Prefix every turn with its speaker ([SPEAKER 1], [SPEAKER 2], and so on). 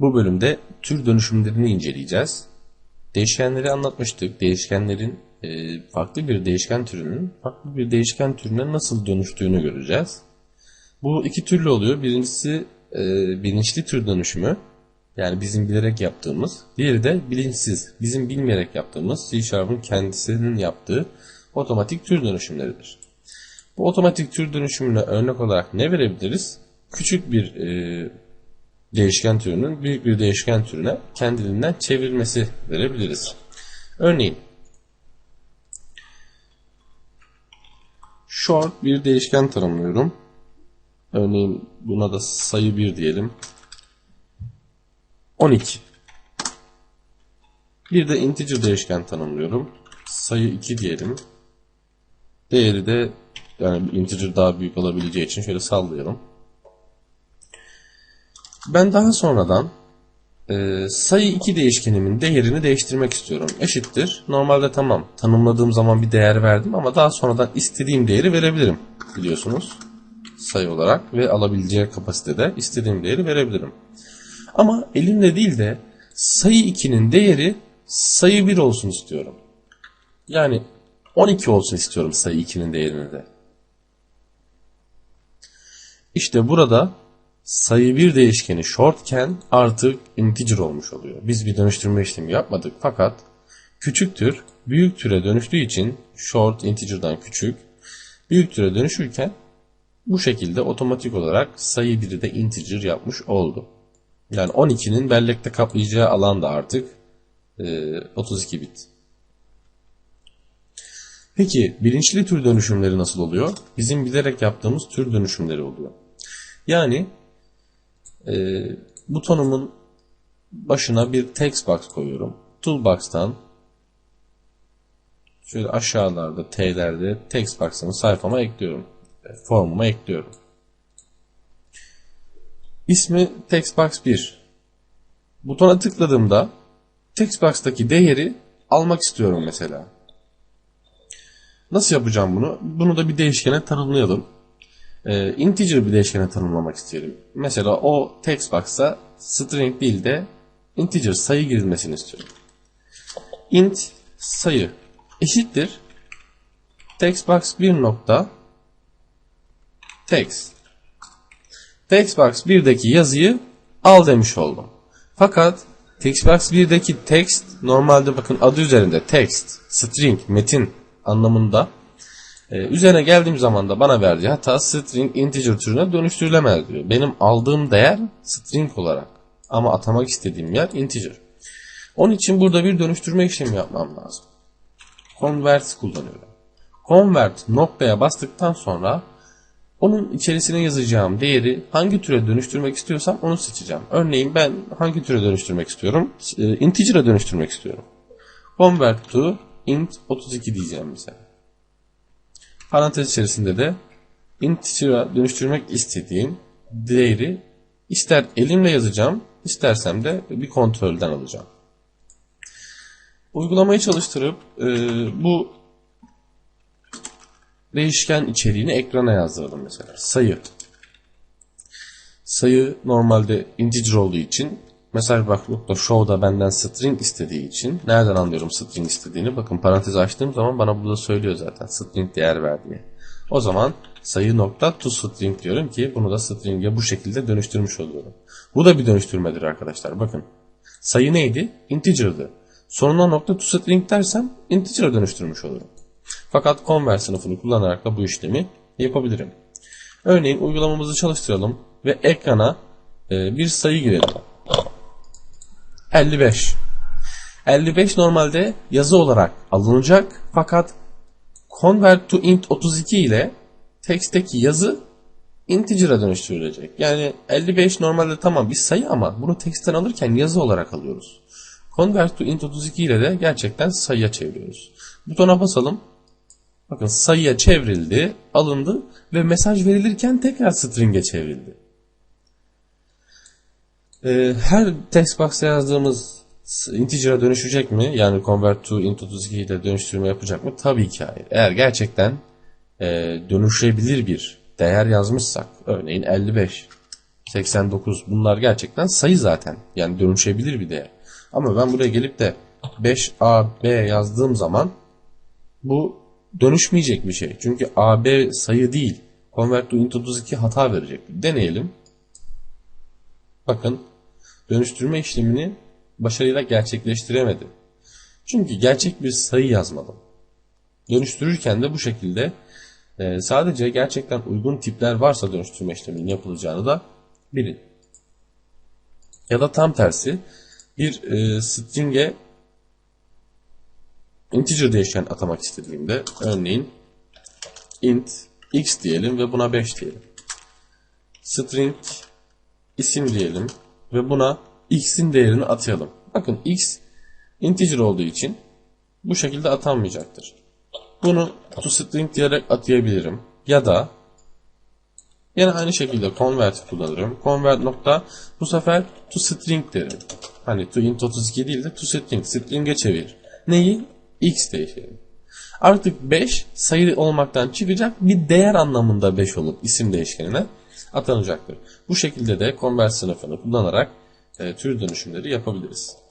[SPEAKER 1] Bu bölümde tür dönüşümlerini inceleyeceğiz. Değişkenleri anlatmıştık. Değişkenlerin e, farklı bir değişken türünün farklı bir değişken türüne nasıl dönüştüğünü göreceğiz. Bu iki türlü oluyor. Birincisi e, bilinçli tür dönüşümü. Yani bizim bilerek yaptığımız. Diğeri de bilinçsiz, bizim bilmeyerek yaptığımız C Sharp'ın kendisinin yaptığı otomatik tür dönüşümleridir. Bu otomatik tür dönüşümüne örnek olarak ne verebiliriz? Küçük bir e, değişken türünün büyük bir değişken türüne kendiliğinden çevrilmesi verebiliriz. Örneğin short bir değişken tanımlıyorum. Örneğin buna da sayı 1 diyelim. 12. Bir de integer değişken tanımlıyorum. Sayı 2 diyelim. Değeri de yani integer daha büyük olabileceği için şöyle sallayalım. Ben daha sonradan e, sayı 2 değişkenimin değerini değiştirmek istiyorum. Eşittir. Normalde tamam tanımladığım zaman bir değer verdim ama daha sonradan istediğim değeri verebilirim biliyorsunuz. Sayı olarak ve alabileceği kapasitede istediğim değeri verebilirim. Ama elimde değil de sayı 2'nin değeri sayı 1 olsun istiyorum. Yani 12 olsun istiyorum sayı 2'nin değerini de. İşte burada sayı 1 değişkeni shortken artık integer olmuş oluyor. Biz bir dönüştürme işlemi yapmadık fakat küçük tür büyük türe dönüştüğü için short integer'dan küçük büyük türe dönüşürken bu şekilde otomatik olarak sayı 1'i de integer yapmış oldu. Yani 12'nin bellekte kaplayacağı alan da artık e, 32 bit. Peki bilinçli tür dönüşümleri nasıl oluyor? Bizim bilerek yaptığımız tür dönüşümleri oluyor. Yani e, butonumun başına bir text box koyuyorum. Toolbox'tan şöyle aşağılarda T'lerde text box'ını sayfama ekliyorum. Formuma ekliyorum. İsmi textbox 1. Butona tıkladığımda textbox'taki değeri almak istiyorum mesela. Nasıl yapacağım bunu? Bunu da bir değişkene tanımlayalım. Ee, integer bir değişkene tanımlamak isterim. Mesela o textbox'a string değil de integer sayı girilmesini istiyorum. int sayı eşittir textbox 1 nokta text Textbox 1'deki yazıyı al demiş oldum. Fakat Textbox 1'deki text normalde bakın adı üzerinde text, string, metin anlamında. Ee, üzerine geldiğim zaman da bana verdiği hata string integer türüne dönüştürülemez diyor. Benim aldığım değer string olarak ama atamak istediğim yer integer. Onun için burada bir dönüştürme işlemi yapmam lazım. Convert kullanıyorum. Convert noktaya bastıktan sonra onun içerisine yazacağım değeri hangi türe dönüştürmek istiyorsam onu seçeceğim. Örneğin ben hangi türe dönüştürmek istiyorum? E, integer'a dönüştürmek istiyorum. Convert to int 32 diyeceğim mesela. Parantez içerisinde de integer'a dönüştürmek istediğim değeri ister elimle yazacağım, istersem de bir kontrolden alacağım. Uygulamayı çalıştırıp e, bu değişken içeriğini ekrana yazdıralım mesela. Sayı. Sayı normalde integer olduğu için mesela bak nokta show'da benden string istediği için nereden anlıyorum string istediğini? Bakın parantez açtığım zaman bana burada söylüyor zaten string değer ver diye. O zaman sayı nokta to string diyorum ki bunu da string'e bu şekilde dönüştürmüş oluyorum. Bu da bir dönüştürmedir arkadaşlar. Bakın sayı neydi? Integer'dı. Sonuna nokta to string dersem integer'a dönüştürmüş olurum. Fakat convert sınıfını kullanarak da bu işlemi yapabilirim. Örneğin uygulamamızı çalıştıralım ve ekrana e, bir sayı girelim. 55. 55 normalde yazı olarak alınacak fakat convert to int 32 ile text'teki yazı integer'a dönüştürülecek. Yani 55 normalde tamam bir sayı ama bunu text'ten alırken yazı olarak alıyoruz. Convert to int 32 ile de gerçekten sayıya çeviriyoruz. Butona basalım. Bakın sayıya çevrildi, alındı ve mesaj verilirken tekrar string'e çevrildi. Ee, her text box'a yazdığımız integer'a dönüşecek mi? Yani convert to int 32 ile dönüştürme yapacak mı? Tabii ki hayır. Eğer gerçekten e, dönüşebilir bir değer yazmışsak, örneğin 55. 89 bunlar gerçekten sayı zaten. Yani dönüşebilir bir değer. Ama ben buraya gelip de 5AB yazdığım zaman bu dönüşmeyecek bir şey. Çünkü AB sayı değil. Convert to int 32 hata verecek. Deneyelim. Bakın dönüştürme işlemini başarıyla gerçekleştiremedim. Çünkü gerçek bir sayı yazmadım. Dönüştürürken de bu şekilde e, sadece gerçekten uygun tipler varsa dönüştürme işleminin yapılacağını da bilin. Ya da tam tersi bir e, string'e integer değişken atamak istediğimde örneğin int x diyelim ve buna 5 diyelim. String isim diyelim ve buna x'in değerini atayalım. Bakın x integer olduğu için bu şekilde atanmayacaktır. Bunu toString diyerek atayabilirim. Ya da yine aynı şekilde convert kullanırım. Convert nokta bu sefer toString derim. Hani to int 32 değil de toString. String'e çevir. Neyi? X değişelim. Artık 5 sayı olmaktan çıkacak bir değer anlamında 5 olup isim değişkenine atanacaktır. Bu şekilde de convert sınıfını kullanarak e, tür dönüşümleri yapabiliriz.